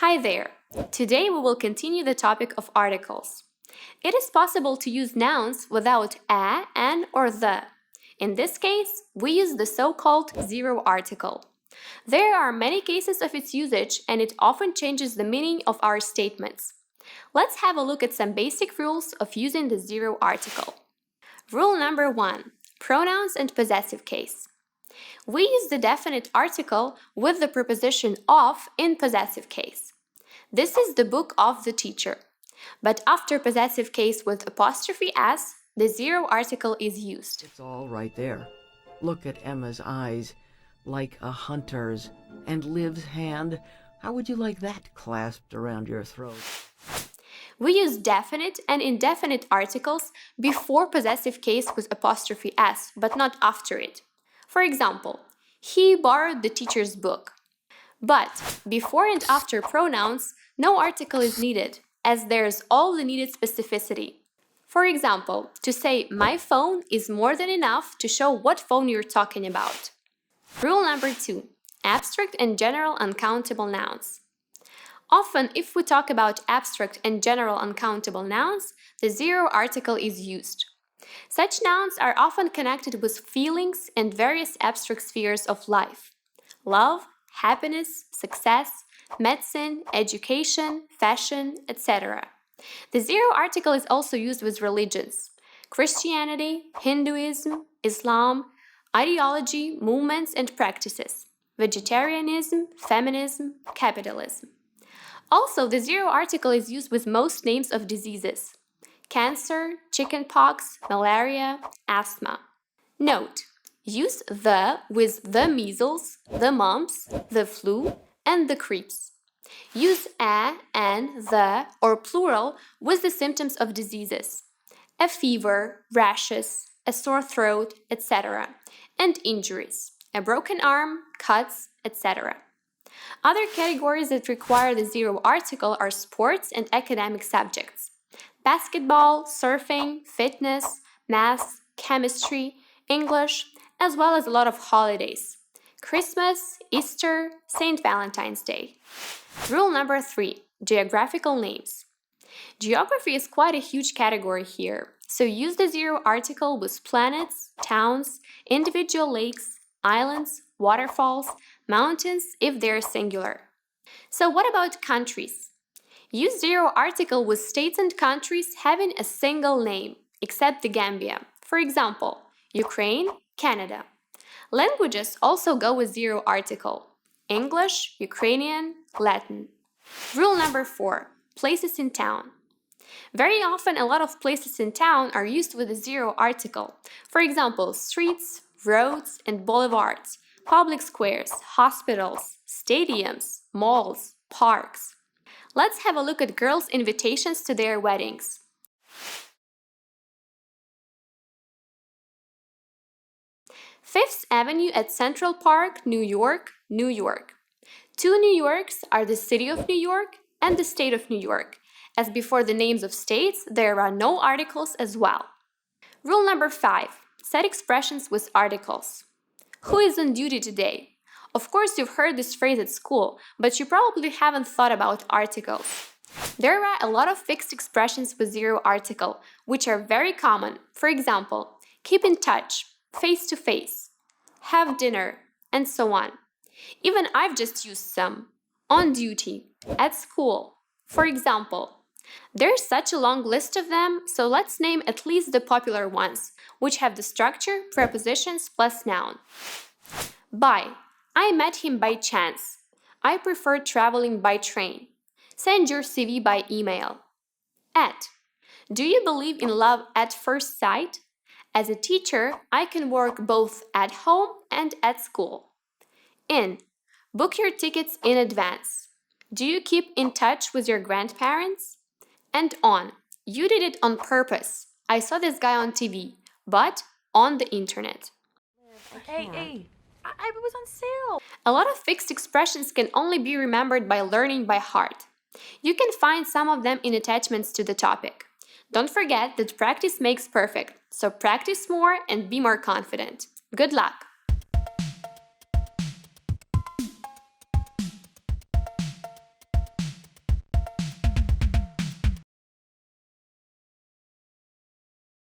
Hi there! Today we will continue the topic of articles. It is possible to use nouns without a, an, or the. In this case, we use the so-called zero article. There are many cases of its usage and it often changes the meaning of our statements. Let's have a look at some basic rules of using the zero article. Rule number one pronouns and possessive case. We use the definite article with the preposition of in possessive case. This is the book of the teacher. But after possessive case with apostrophe s, the zero article is used. It's all right there. Look at Emma's eyes, like a hunter's, and Liv's hand. How would you like that clasped around your throat? We use definite and indefinite articles before possessive case with apostrophe s, but not after it. For example, he borrowed the teacher's book. But before and after pronouns, no article is needed, as there's all the needed specificity. For example, to say my phone is more than enough to show what phone you're talking about. Rule number two abstract and general uncountable nouns. Often, if we talk about abstract and general uncountable nouns, the zero article is used. Such nouns are often connected with feelings and various abstract spheres of life love, happiness, success, medicine, education, fashion, etc. The zero article is also used with religions Christianity, Hinduism, Islam, ideology, movements, and practices, vegetarianism, feminism, capitalism. Also, the zero article is used with most names of diseases cancer, chickenpox, malaria, asthma. Note, use the with the measles, the mumps, the flu, and the creeps. Use a, and, the, or plural with the symptoms of diseases a fever, rashes, a sore throat, etc., and injuries, a broken arm, cuts, etc. Other categories that require the zero article are sports and academic subjects basketball, surfing, fitness, math, chemistry, English, as well as a lot of holidays Christmas, Easter, St. Valentine's Day. Rule number three geographical names. Geography is quite a huge category here, so use the zero article with planets, towns, individual lakes, islands, waterfalls, mountains if they're singular. So, what about countries? Use zero article with states and countries having a single name, except the Gambia. For example, Ukraine, Canada. Languages also go with zero article English, Ukrainian, Latin. Rule number four places in town. Very often, a lot of places in town are used with a zero article. For example, streets, roads, and boulevards, public squares, hospitals, stadiums, malls, parks. Let's have a look at girls' invitations to their weddings. Fifth Avenue at Central Park, New York, New York. Two New Yorks are the City of New York and the State of New York, as before the names of states, there are no articles as well. Rule number five set expressions with articles. Who is on duty today? Of course, you've heard this phrase at school, but you probably haven't thought about articles. There are a lot of fixed expressions with zero article, which are very common. For example, keep in touch, face to face, have dinner, and so on. Even I've just used some. On duty, at school. For example, there's such a long list of them, so let's name at least the popular ones, which have the structure prepositions plus noun. By I met him by chance. I prefer traveling by train. Send your CV by email. At. Do you believe in love at first sight? As a teacher, I can work both at home and at school. In. Book your tickets in advance. Do you keep in touch with your grandparents? And on. You did it on purpose. I saw this guy on TV, but on the internet. Hey, hey, I, I was on sale. A lot of fixed expressions can only be remembered by learning by heart. You can find some of them in attachments to the topic. Don't forget that practice makes perfect, so practice more and be more confident. Good luck!